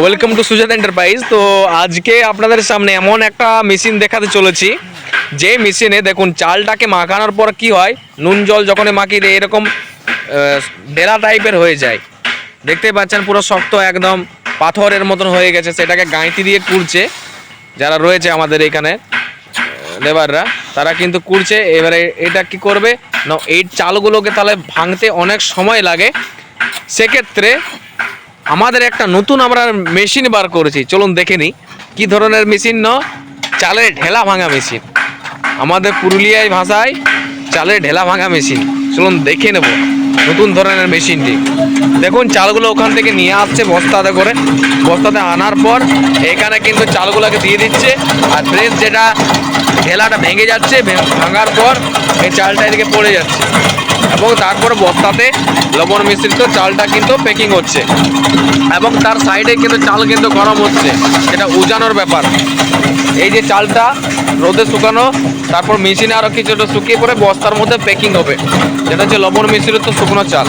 Welcome to সুজাত enterprise তো আজকে আপনাদের সামনে এমন একটা মেশিন দেখাতে চলেছি। যে মেশিনে দেখুন, চালটাকে মাখানোর পর কি হয়? নুন, জল যখন মাখিয়ে দেয়, এরকম ডেলা টাইপের হয়ে যায়। দেখতে পাচ্ছেন, পুরো শক্ত একদম পাথরের মতন হয়ে গেছে। সেটাকে গাঁইতি দিয়ে কুড়ছে। যারা রয়েছে আমাদের এখানে লেবাররা, তারা কিন্তু কুড়ছে। এবারে এটা কি করবে? না, এই চালগুলোকে তাহলে ভাঙতে অনেক সময় লাগে। সেক্ষেত্রে আমাদের একটা নতুন আমরা মেশিন বার করেছি। চলুন দেখে নিই, কী ধরনের মেশিন ন? চালের ঢেলা ভাঙা মেশিন। আমাদের পুরুলিয়ায় ভাষায় চালের ঢেলা ভাঙা মেশিন। চলুন দেখে নেব নতুন ধরনের মেশিনটি। দেখুন, চালগুলো ওখান থেকে নিয়ে আসছে বস্তাতে করে। বস্তাতে আনার পর এখানে কিন্তু চালগুলোকে দিয়ে দিচ্ছে। আর ফ্রেশ যেটা ঢেলাটা ভেঙে যাচ্ছে ভাঙার পর এই চালটা এদিকে পড়ে যাচ্ছে। এবং তারপর বস্তাতে লবণ মিশ্রিত চালটা কিন্তু প্যাকিং হচ্ছে। এবং তার সাইডে কিন্তু চাল কিন্তু গরম হচ্ছে এটা উজানোর ব্যাপার। এই যে চালটা রোদে শুকানো, তারপর মেশিনে আরও কিছুটা শুকিয়ে পরে বস্তার মধ্যে প্যাকিং হবে, যেটা হচ্ছে লবণ মিশ্রিত শুকনো চাল।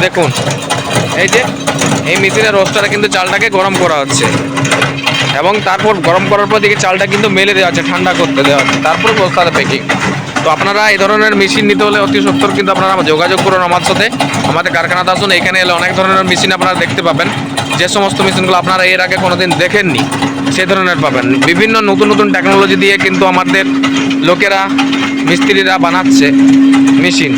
দেখুন। এই যে, এই মেশিনের রোস্টারে কিন্তু চালটাকে গরম করা হচ্ছে। এবং তারপর গরম করার পর দিকে চালটা কিন্তু মেলে দেওয়া আছে, ঠান্ডা করতে দেওয়া হচ্ছে তারপর বস্তাতে প্যাকিং তো আপনারা এই ধরনের মেশিন নিতে হলে অতি সত্তর কিন্তু আপনারা যোগাযোগ করুন আমার সাথে। আমাদের কারখানাতে আসুন, এখানে এলে অনেক ধরনের মেশিন আপনারা দেখতে পাবেন। যে সমস্ত মেশিনগুলো আপনারা এর আগে কোনোদিন দেখেননি সেই ধরনের পাবেন। বিভিন্ন নতুন নতুন টেকনোলজি দিয়ে কিন্তু আমাদের লোকেরা, মিস্ত্রিরা বানাচ্ছে মেশিন